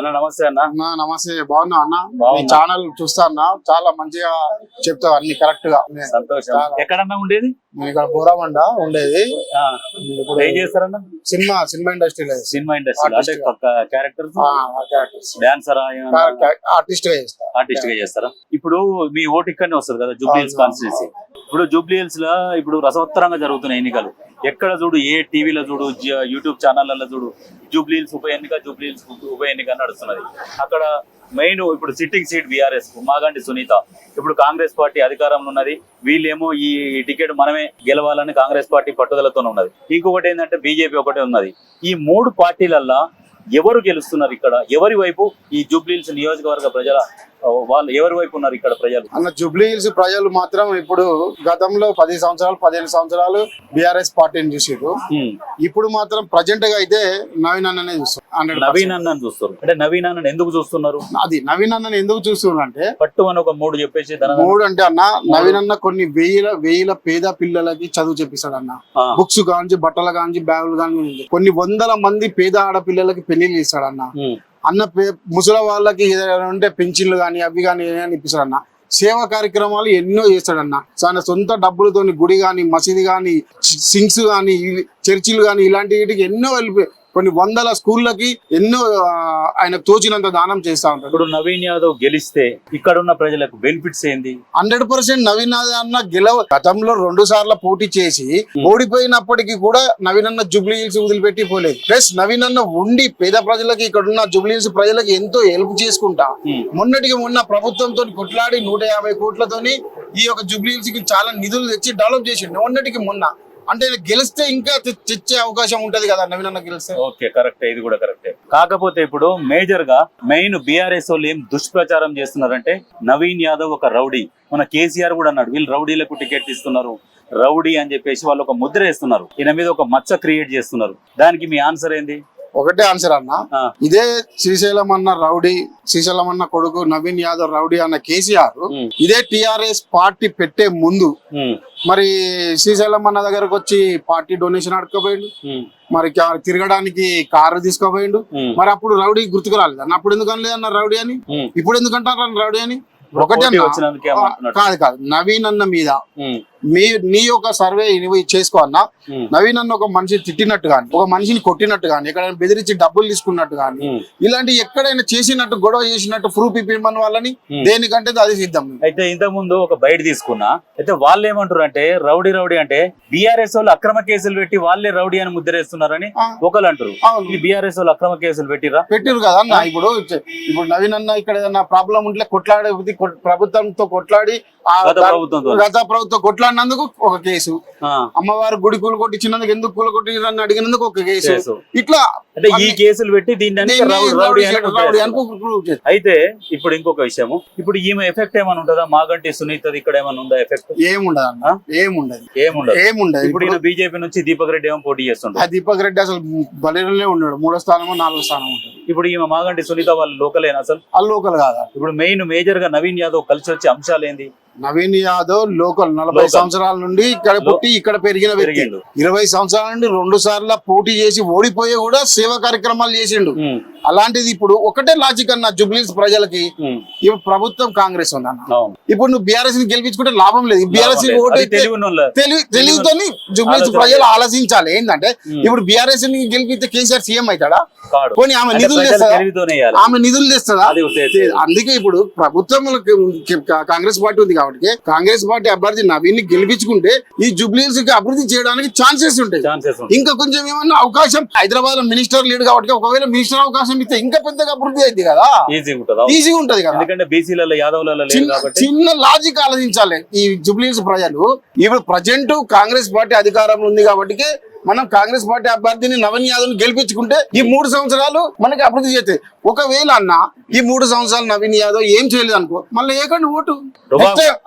అన్న నమస్తే అన్న. నమస్తే. బాగున్నా అన్న. మీ ఛానల్ చూస్తా అన్న. చాలా మంచిగా చెప్తావు అన్ని కరెక్ట్గా. సంతోషం. ఎక్కడన్నా ఉండేది? ఇక్కడ బోరామండ ఉండేది. ఇప్పుడు ఏం చేస్తారన్న? సినిమా సినిమా ఇండస్ట్రీలో సినిమా ఇండస్ట్రీ. క్యారెక్టర్ డాన్సరా ఆర్టిస్ట్గా. చేస్తా. ఆర్టిస్ట్గా చేస్తారా? ఇప్పుడు మీ ఓటు ఇక్కడనే వస్తుంది కదా జూబ్లీ హిల్స్ అవును. కాన్స్టిట్యూన్సీ ఇప్పుడు జూబ్లీహిల్స్లో ఇప్పుడు రసవత్తరంగా జరుగుతున్నాయి ఎన్నికలు. ఎక్కడ చూడు ఏ టీవీలో చూడు యూట్యూబ్ ఛానళ్ళలో చూడు జూబ్లీహిల్స్ ఉప ఎన్నిక జూబ్లీహిల్స్ ఉప ఎన్నిక నడుస్తున్నది. అక్కడ మెయిన్ ఇప్పుడు sitting seat BRS Maganti Sunitha. ఇప్పుడు కాంగ్రెస్ పార్టీ అధికారంలో ఉన్నది. వీళ్ళేమో ఈ టికెట్ మనమే గెలవాలని కాంగ్రెస్ పార్టీ పట్టుదలతో ఉన్నది. ఇంకొకటి ఏంటంటే బీజేపీ ఒకటే ఉన్నది. ఈ మూడు పార్టీలల్లో ఎవరు గెలుస్తున్నారు ఇక్కడ? ఎవరి వైపు? ఈ జూబ్లీ హిల్స్ నియోజకవర్గ ప్రజల వాళ్ళు ఎవరి వైపు ఉన్నారు ఇక్కడ ప్రజలు? అన్న జూబ్లీ హిల్స్ ప్రజలు మాత్రం ఇప్పుడు గతంలో పది సంవత్సరాలు పదిహేను సంవత్సరాలు బీఆర్ఎస్ పార్టీని చూసారు. ఇప్పుడు మాత్రం ప్రజెంట్గా అయితే నవీన్ అన్ననే చూస్తారు. హండ్రెడ్ నవీన్ అన్నని చూస్తారు అంటే నవీన్ అన్నని ఎందుకు చూస్తున్నారు? అది నవీన్ అన్నని ఎందుకు చూస్తున్నారంటే పట్టు అని ఒక మూడు చెప్పేసి మూడు అంటే అన్న నవీన్ అన్న కొన్ని వేల వేల పేద పిల్లలకి చదువు చెప్పిస్తాడు అన్న. బుక్స్ కాంచి బట్టలు కాంచి బ్యాగులు కాంచి కొన్ని వందల మంది పేద ఆడపిల్లలకి పెళ్ళిళ్ళు ఇస్తాడు అన్న. అన్న ముసలి వాళ్ళకి ఏదైనా ఉంటే పెన్షన్లు కానీ అవి కానీ ఏదైనా ఇప్పిస్తాడు అన్న. సేవా కార్యక్రమాలు ఎన్నో చేస్తాడన్న తన సొంత డబ్బులతోని గుడి కానీ మసీదు కానీ సింక్స్ కానీ చర్చిలు కానీ ఇలాంటి వీటికి ఎన్నో వెళ్ళి కొన్ని వందల స్కూళ్ళకి ఎన్నో ఆయన తోచినంత దానం చేస్తా ఉంటాడు. ఇప్పుడు నవీన్ యాదవ్ గెలిస్తే ఇక్కడ ఉన్న ప్రజలకు బెనిఫిట్స్ ఏంది? హండ్రెడ్ పర్సెంట్ నవీన్ అన్న గెలవ గతంలో రెండు సార్లు పోటీ చేసి ఓడిపోయినప్పటికీ కూడా నవీన్ అన్న జూబ్లీ హిల్స్ వదిలిపెట్టి పోలేదు. ప్లస్ నవీన్ అన్న ఉండి పేద ప్రజలకి ఇక్కడ ఉన్న జూబ్లీ హిల్స్ ప్రజలకి ఎంతో హెల్ప్ చేసుకుంటా. హ్మ్. మొన్నటికి మొన్న ప్రభుత్వంతో కొట్లాడి నూట యాభై కోట్లతోని ఈ యొక్క జూబ్లీ హిల్స్కి చాలా నిధులు తెచ్చి డెవలప్ చేసిండు. మొన్నటికి మొన్న అంటే గెలిస్తే ఇంకా తెచ్చే అవకాశం ఉంటది కదా నవీన్ అన్న గెలిస్తే? Okay correct. ఇది కూడా కరెక్టే. కాకపోతే ఇప్పుడు మేజర్గా మెయిన్ బీఆర్ఎస్ వాళ్ళు ఏం దుష్ప్రచారం చేస్తున్నారంటే నవీన్ యాదవ్ ఒక రౌడీ. మన కేసీఆర్ కూడా అన్నాడు వీళ్ళు రౌడీలకు టికెట్ ఇస్తున్నారు రౌడీ అని చెప్పేసి వాళ్ళు ఒక ముద్ర వేస్తున్నారు. ఈయన మీద ఒక మచ్చ క్రియేట్ చేస్తున్నారు. దానికి మీ ఆన్సర్ ఏంది? ఒకటే ఆన్సర్ అన్న. ఇదే శ్రీశైలం అన్న రౌడీ శ్రీశైలం అన్న కొడుకు నవీన్ యాదవ్ రౌడీ అన్న కేసీఆర్ ఇదే టిఆర్ఎస్ పార్టీ పెట్టే ముందు మరి శ్రీశైలం అన్న దగ్గరకు వచ్చి పార్టీ డొనేషన్ అడగపోయిండు ఉమ్, మరి తిరగడానికి కారు తీసుకోపోయిండు. మరి అప్పుడు రౌడీ గుర్తుకు రాలేదు? అన్న అప్పుడు ఎందుకు అనలేదు అన్న రౌడీ అని. ఇప్పుడు ఎందుకు అంటారు అన్న రౌడీ అని? ఒకటే? కాదు కాదు నవీన్ అన్న మీద. మీ నీ యొక్క సర్వే నువ్వు చేసుకో అన్న. నవీన్ అన్న ఒక మనిషి తిట్టినట్టు కానీ ఒక మనిషిని కొట్టినట్టు కానీ ఎక్కడైనా బెదిరించి డబ్బులు తీసుకున్నట్టు కానీ. ఇలాంటి ఎక్కడైనా చేసినట్టు గొడవ చేసినట్టు ప్రూఫ్ ఇప్పిమని వాళ్ళని. దేనికంటే అది సిద్ధం. అయితే ఇంతకు ముందు ఒక బయట తీసుకున్నా అయితే వాళ్ళు ఏమంటారు అంటే రౌడీ రౌడీ అంటే బీఆర్ఎస్ వాళ్ళు అక్రమ కేసులు పెట్టి వాళ్ళే రౌడీ అని ముద్రేస్తున్నారని ఒకళ్ళు అంటారు బీఆర్ఎస్ వాళ్ళు అక్రమ కేసులు పెట్టిరా పెట్టిరు కదా అన్న. ఇప్పుడు ఇప్పుడు నవీన్ అన్న ఇక్కడ ఏదైనా ప్రాబ్లం ఉంటే కొట్లాడే ప్రభుత్వంతో కొట్లాడి గత దా- ప్రభుత్వంతో. కొట్లాడినందుకు ఒక కేసు. అమ్మవారు గుడి కూల కొట్టించినందుకు ఎందుకు కూల కొట్టిరని అడిగినందుకు ఒక కేసు. ఇట్లా అంటే ఈ కేసులు పెట్టి దీన్ని. అయితే ఇప్పుడు ఇంకొక విషయము. ఇప్పుడు ఈమె ఎఫెక్ట్ ఏమైనా ఉంటుందా? మాగంటి సునీతది ఇక్కడ ఏమైనా ఉందా ఎఫెక్ట్? ఏముండదు? ఏముండదు. ఏముండదు. ఏముండదు. ఇప్పుడు ఈయన బీజేపీ నుంచి దీపక్ రెడ్డి ఏమో పోటీ ఆ చేస్తుంటారు దీపక్ రెడ్డి అసలు బలిలోనే ఉన్నాడు. మూడో స్థానమో నాలుగో స్థానం ఉంటుంది ఇప్పుడు ఈమె మాగంటి సునీత వాళ్ళ లోకలేనా అసలు? ఆ లోకల్ కాదా. ఇప్పుడు మెయిన్ మేజర్గా నవీన్ యాదవ్ కలిసి వచ్చే అంశాలు ఏంది? నవీన్ యాదవ్ లోకల్ నలభై. సంవత్సరాల నుండి ఇక్కడ పుట్టి ఇక్కడ పెరిగిన వ్యక్తి. ఇరవై సంవత్సరాల నుండి రెండు సార్లు పోటీ చేసి ఓడిపోయి కూడా సేవా కార్యక్రమాలు చేసిండు. అలాంటిది ఇప్పుడు ఒకటే లాజిక్ అన్న జుబ్లీస్ ప్రజలకి ఇప్పుడు ప్రభుత్వం కాంగ్రెస్ ఉంది అన్న ఇప్పుడు నువ్వు బీఆర్ఎస్ని గెలిపించుకుంటే లాభం లేదు. బీఆర్ఎస్ తెలివితోని జుబ్లీస్. ప్రజలు ఆలోచించాలి. ఏంటంటే. ఇప్పుడు బీఆర్ఎస్ని గెలిపిస్తే కేసీఆర్ సీఎం అవుతాడా? కాడు. పోనీ ఆమె నిధులు తెస్తుందా. ఆమె నిధులు తెస్తుందా. అందుకే ఇప్పుడు ప్రభుత్వం కాంగ్రెస్ పార్టీ ఉంది కాబట్టి కాంగ్రెస్ పార్టీ అభ్యర్థి నవీన్ గెలిపించుకుంటే ఈ జుబ్లీస్కి అభివృద్ధి చేయడానికి ఛాన్సెస్ ఉంటాయి. ఇంకా కొంచెం ఏమన్నా అవకాశం? హైదరాబాద్లో మినిస్టర్ లేడు కాబట్టి ఒకవేళ మినిస్టర్ అవకాశం ఇస్తే ఇంకా పెద్దగా అభివృద్ధి అయింది కదా? ఈజీగా ఉంటుంది కదా? ఎందుకంటే బీసీలలో యాదవ్లలో చిన్న లాజిక్ ఆలోచించాలి. ఈ జుబ్లీస్ ప్రజలు ఇప్పుడు ప్రజెంట్ కాంగ్రెస్ పార్టీ అధికారంలో ఉంది కాబట్టి మనం కాంగ్రెస్ పార్టీ అభ్యర్థిని నవీన్ యాదవ్ గెలిపించుకుంటే ఈ మూడు సంవత్సరాలు మనకి అభివృద్ధి చేస్తాయి ఒకవేళ అన్న ఈ మూడు సంవత్సరాలు నవీన్ యాదవ్ ఏం చేయలేదు అనుకో మళ్ళీ ఏకండి ఓటు?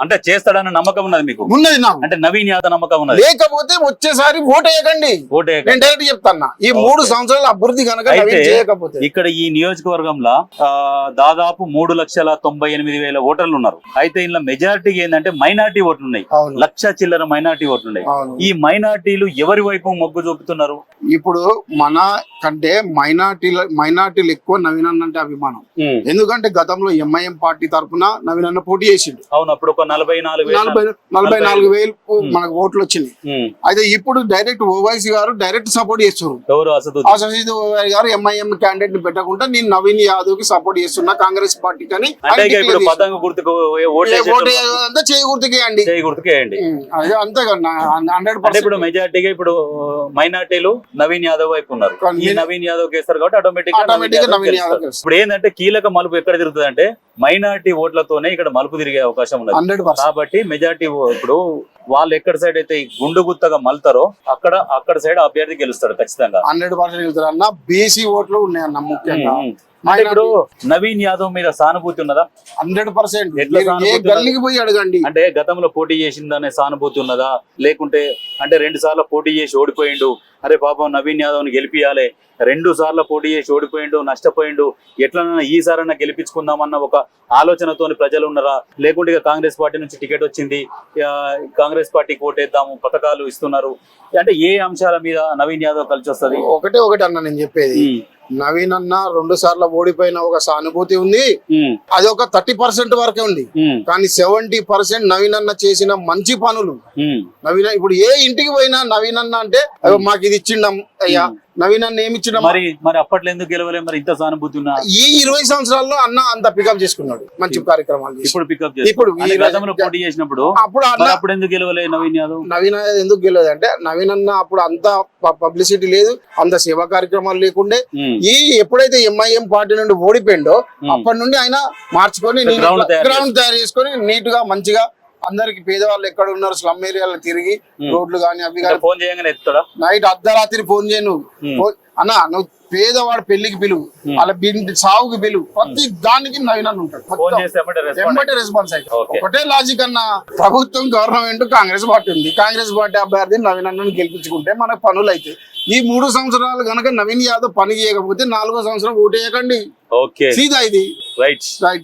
అంటే చేస్తాడన్న నమ్మకం ఉన్నది మీకు? ఉన్నది నాకు అంటే నవీన్ యాదవ్ నమ్మకం ఉన్నది? లేకపోతే వచ్చేసారి ఓటు వేయకండి. ఓటే నేను డైరెక్ట్ చెప్తాన్నా. ఈ మూడు సంవత్సరాల అభివృద్ధి కనుక చేయకపోతే. ఇక్కడ ఈ నియోజకవర్గంలో దాదాపు మూడు లక్షల తొంభై ఎనిమిది వేల ఓటర్లు ఉన్నారు. అయితే ఇందులో మెజారిటీ ఏంటంటే మైనార్టీ ఓట్లు ఉన్నాయి. లక్ష చిల్లర మైనార్టీ ఓట్లు ఉన్నాయి. ఈ మైనార్టీలు ఎవరి వైపు మొగ్గు చూపుతున్నారు? ఇప్పుడు మన కంటే మైనార్టీల మైనార్టీలు ఎక్కువ నవీన్ అన్న అంటే అభిమానం. ఎందుకంటే గతంలో ఎంఐఎం పార్టీ తరఫున నవీన్ అన్న పోటీ చేసిండు. అవును అప్పుడు ఒక నలభై నాలుగు వేల- నలభై నలభై నాలుగు వేలు మనకు ఓట్లు ఉమ్. అయితే ఇప్పుడు డైరెక్ట్ ఓవైసీ గారు డైరెక్ట్ సపోర్ట్ చేస్తున్నారు. అసలు ఓవైసీ గారు ఎంఐఎం క్యాండిడేట్ని పెట్టకుండా నేను నవీన్ యాదవ్కి సపోర్ట్ చేస్తున్నా కాంగ్రెస్ అంతా చేయకూడదుకేయండి చేయి గుర్తుకేయండి అదే అంతే కదా హండ్రెడ్ అంటే ఇప్పుడు మెజార్టీగా ఇప్పుడు మైనార్టీలు నవీన్ యాదవ్ వైపు ఉన్నారు. ఈ నవీన్ యాదవ్ కేస్తారు కాబట్టి ఆటోమేటిక్ గెలుస్తారు. ఇప్పుడు ఏంటంటే కీలక మలుపు ఎక్కడ తిరుగుతుంది అంటే మైనార్టీ ఓట్లతోనే ఇక్కడ మలుపు తిరిగే అవకాశం ఉన్నది. కాబట్టి మెజార్టీ ఇప్పుడు వాళ్ళు ఎక్కడ సైడ్ అయితే గుండు గుత్తగా మలుతారో అక్కడ అక్కడ సైడ్ అభ్యర్థి గెలుస్తాడు ఖచ్చితంగా. హండ్రెడ్ పర్సెంట్ వెళ్తారు అన్న బీసీ ఓట్లు ఉన్నాయన్న ముఖ్యంగా. ఇప్పుడు నవీన్ యాదవ్ మీద సానుభూతి ఉన్నదా? Hundred percent. గల్లీకి పోయి అడగండి. అంటే గతంలో పోటీ చేసిందనే సానుభూతి ఉన్నదా? లేకుంటే అంటే రెండు సార్లు పోటీ చేసి ఓడిపోయిండు. అరే పాపం నవీన్ యాదవ్ని గెలిపియాలి. రెండు సార్లు పోటీ చేసి ఓడిపోయిండు నష్టపోయిండు. ఎట్లనైనా ఈసారైనా గెలిపించుకుందామన్న ఒక ఆలోచనతోని ప్రజలు ఉన్నారా? లేకుంటే కాంగ్రెస్ పార్టీ నుంచి టికెట్ వచ్చింది. కాంగ్రెస్ పార్టీకి ఓటేద్దాము పథకాలు ఇస్తున్నారు. అంటే ఏ అంశాల మీద నవీన్ యాదవ్ కలిసి వస్తుంది ఒకటే ఒకటి అన్న నేను చెప్పేది. నవీన్ అన్న రెండు సార్లు ఓడిపోయిన ఒక సానుభూతి ఉంది. అది ఒక థర్టీ పర్సెంట్ వరకే ఉంది. కానీ సెవెంటీ పర్సెంట్ నవీన్ అన్న చేసిన మంచి పనులు. నవీన్ ఇప్పుడు ఏ ఇంటికి పోయినా నవీన్ అన్న అంటే "అయ్యో, మాకు ఇది ఇచ్చిండం అయ్యా. నవీన్ అన్న ఏమి ఇచ్చిండం మరి మరి అప్పట్లో ఎందుకు గెలవలే మరి ఇంత సానుభూతి ఉన్నా? ఈ ఇరవై సంవత్సరాల్లో అన్న అంత పికప్ చేసుకున్నాడు. మంచి కార్యక్రమాలు చేసి. ఇప్పుడు పికప్ ఇప్పుడు చేసి ఈ గతంలో పోటీ చేసినప్పుడు అప్పుడు అన్న మరి అప్పుడు ఎందుకు గెలవలే నవీన్ యాదవ్? నవీన్ ఎందుకు గెలవదు అంటే నవీన్ అన్న అప్పుడు అంత పబ్లిసిటీ లేదు అంత సేవా కార్యక్రమాలు లేకుండే. ఉమ్. ఈ ఎప్పుడైతే ఎంఐఎం పార్టీ నుండి ఓడిపోయిండో అప్పటి నుండి ఆయన మార్చుకొని Ground తయారు గ్రౌండ్ తయారు చేసుకొని నీట్గా మంచిగా అందరికి పేదవాళ్ళు ఎక్కడ ఉన్నారు స్లమ్ ఏరియాలో తిరిగి రోడ్లు కానీ అవి కానీ ఫోన్ చేయగానే నైట్ అర్ధరాత్రి ఫోన్ చేయను. అన్న నువ్వు పేదవాడు పెళ్ళికి పిలువు. అలా బిండి సావుకి పిలువు. ప్రతి దానికి నవీన్ అన్న ఉంటాడు. రెస్పాన్స్ అయితే. ఒకటే లాజిక్ అన్న ప్రభుత్వం గవర్నమెంట్ కాంగ్రెస్ పార్టీ ఉంది. కాంగ్రెస్ పార్టీ అభ్యర్థి నవీన్ అన్నని గెలిపించుకుంటే మనకు పనులు అయితే. ఈ మూడు సంవత్సరాలు గనక నవీన్ యాదవ్ పని చేయకపోతే నాలుగో సంవత్సరం ఓటేయకండి సీదా ఇది. Right right